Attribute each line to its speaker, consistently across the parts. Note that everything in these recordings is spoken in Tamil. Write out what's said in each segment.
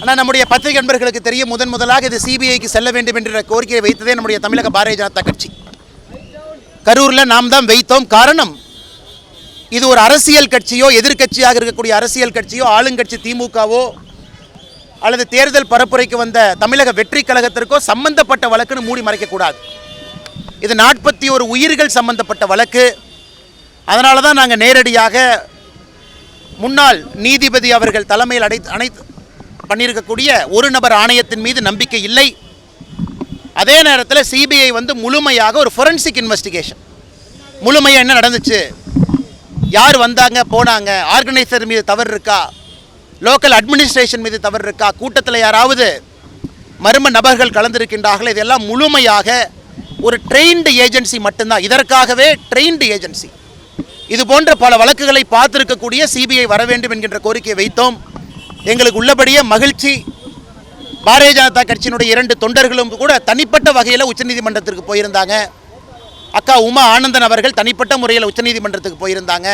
Speaker 1: ஆனால் நம்முடைய பத்திரிகை நண்பர்களுக்கு தெரியும் முதன் முதலாக இது சிபிஐக்கு செல்ல வேண்டும் என்ற கோரிக்கையை வைத்ததே நம்முடைய தமிழக பாரதிய ஜனதா கட்சி. கரூரில் நாம் தான் வைத்தோம். காரணம் இது ஒரு அரசியல் கட்சியோ எதிர்கட்சியாக இருக்கக்கூடிய அரசியல் கட்சியோ ஆளுங்கட்சி திமுகவோ அல்லது தேர்தல் பரப்புரைக்கு வந்த தமிழக வெற்றி கழகத்திற்கோ சம்பந்தப்பட்ட வழக்குன்னு மூடி மறைக்கக்கூடாது. இது நாற்பத்தி ஒரு உயிர்கள் சம்பந்தப்பட்ட வழக்கு. அதனால தான் நாங்கள் நேரடியாக முன்னாள் நீதிபதி அவர்கள் தலைமையில் அடை அனைத்து பண்ணியிருக்கக்கூடிய ஒரு நபர் ஆணையத்தின் மீது நம்பிக்கை இல்லை. அதே நேரத்தில் சிபிஐ வந்து முழுமையாக ஒரு ஃபொரன்சிக் இன்வெஸ்டிகேஷன் முழுமையாக என்ன நடந்துச்சு? யார் வந்தாங்க போனாங்க ஆர்கனைசர் மீது தவறு இருக்கா? லோக்கல் அட்மினிஸ்ட்ரேஷன் மீது தவறு இருக்கா? கூட்டத்தில் யாராவது மர்ம நபர்கள் கலந்திருக்கின்றார்கள்? இதெல்லாம் முழுமையாக ஒரு ட்ரெயின்டு ஏஜென்சி மட்டும்தான். இதற்காகவே ட்ரெயின்டு ஏஜென்சி இது போன்ற பல வழக்குகளை பார்த்திருக்கக்கூடிய சிபிஐ வர வேண்டும் என்கின்ற கோரிக்கையை வைத்தோம். எங்களுக்கு உள்ளபடியே மகிழ்ச்சி. பாரதிய ஜனதா கட்சியினுடைய இரண்டு தொண்டர்களும் கூட தனிப்பட்ட வகையில் உச்சநீதிமன்றத்திற்கு போயிருந்தாங்க. அக்கா உமா ஆனந்தன் அவர்கள் தனிப்பட்ட முறையில் உச்சநீதிமன்றத்துக்கு போயிருந்தாங்க.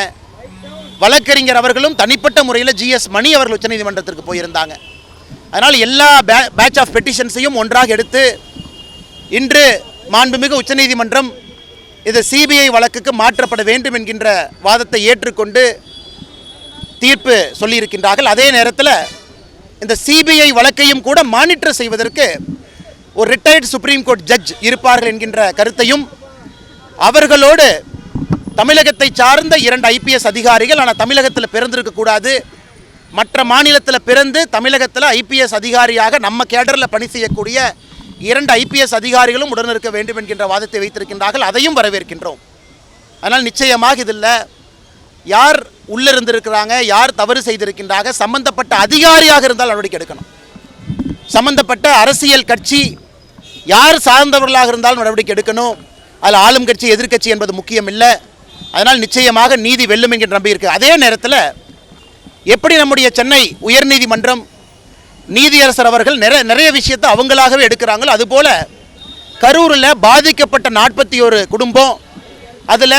Speaker 1: வழக்கறிஞர் அவர்களும் தனிப்பட்ட முறையில் ஜிஎஸ் மணி அவர்கள் உச்சநீதிமன்றத்திற்கு போயிருந்தாங்க. அதனால் எல்லா பே பேட்ச் ஆஃப் பெட்டிஷன்ஸையும் ஒன்றாக எடுத்து இன்று மாண்புமிகு உச்சநீதிமன்றம் இது சிபிஐ வழக்குக்கு மாற்றப்பட வேண்டும் என்கின்ற வாதத்தை ஏற்றுக்கொண்டு தீர்ப்பு சொல்லியிருக்கின்றார்கள். அதே நேரத்தில் இந்த சிபிஐ வழக்கையும் கூட மானிட்டர் செய்வதற்கு ஒரு ரிட்டையர்டு சுப்ரீம் கோர்ட் ஜட்ஜ் இருப்பார்கள் என்கின்ற கருத்தையும் அவர்களோடு தமிழகத்தை சார்ந்த இரண்டு ஐபிஎஸ் அதிகாரிகள் ஆனால் தமிழகத்தில் பிறந்திருக்கக்கூடாது மற்ற மாநிலத்தில் பிறந்து தமிழகத்தில் ஐபிஎஸ் அதிகாரியாக நம்ம கேடரில் பணி செய்யக்கூடிய இரண்டு ஐபிஎஸ் அதிகாரிகளும் உடன் இருக்க வேண்டும் என்கின்ற வாதத்தை வைத்திருக்கின்றார்கள். அதையும் வரவேற்கின்றோம். ஆனால் நிச்சயமாக இதில் யார் உள்ளிருந்திருக்கிறாங்க யார் தவறு செய்திருக்கின்றாங்க சம்பந்தப்பட்ட அதிகாரியாக இருந்தால் நடவடிக்கை எடுக்கணும். சம்பந்தப்பட்ட அரசியல் கட்சி யார் சார்ந்தவர்களாக இருந்தாலும் நடவடிக்கை எடுக்கணும். அதில் ஆளும் கட்சி எதிர்க்கட்சி என்பது முக்கியம் இல்லை அதனால் நிச்சயமாக நீதி வெல்லும் என்கிற நம்பி இருக்குது அதே நேரத்தில் எப்படி நம்முடைய சென்னை உயர்நீதிமன்றம் நீதியரசர் அவர்கள் நிறைய நிறைய விஷயத்தை அவங்களாகவே எடுக்கிறாங்களோ அதுபோல் கரூரில் பாதிக்கப்பட்ட நாற்பத்தி ஒரு குடும்பம் அதில்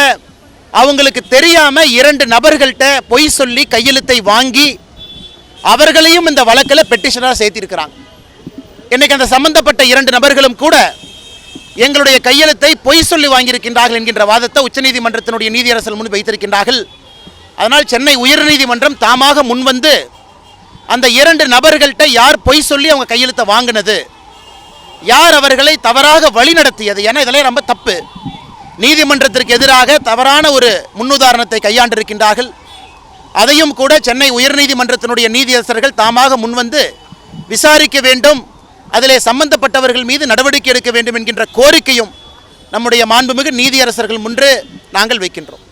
Speaker 1: அவங்களுக்கு தெரியாமல் இரண்டு நபர்கள்ட்ட பொய் சொல்லி கையெழுத்தை வாங்கி அவர்களையும் இந்த வழக்கில் பெட்டிஷனராக சேர்த்திருக்கிறாங்க. இன்றைக்கு அந்த சம்பந்தப்பட்ட இரண்டு நபர்களும் கூட எங்களுடைய கையெழுத்தை பொய் சொல்லி வாங்கியிருக்கின்றார்கள் என்கின்ற வாதத்தை உச்சநீதிமன்றத்தினுடைய நீதியரசர் முன் வைத்திருக்கின்றார்கள். அதனால் சென்னை உயர்நீதிமன்றம் தாமாக முன்வந்து அந்த இரண்டு நபர்கள்ட்ட யார் பொய் சொல்லி அவங்க கையெழுத்தை வாங்கினது யார் அவர்களை தவறாக வழி நடத்தியது ஏன்னா இதெல்லாம் ரொம்ப தப்பு. நீதிமன்றத்திற்கு எதிராக தவறான ஒரு முன்னுதாரணத்தை கையாண்டிருக்கின்றார்கள். அதையும் கூட சென்னை உயர்நீதிமன்றத்தினுடைய நீதியரசர்கள் தாமாக முன்வந்து விசாரிக்க வேண்டும் அதிலே சம்பந்தப்பட்டவர்கள் மீது நடவடிக்கை எடுக்க வேண்டும் என்கின்ற கோரிக்கையும் நம்முடைய மாண்புமிகு நீதியரசர்கள் முன்று நாங்கள் வைக்கின்றோம்.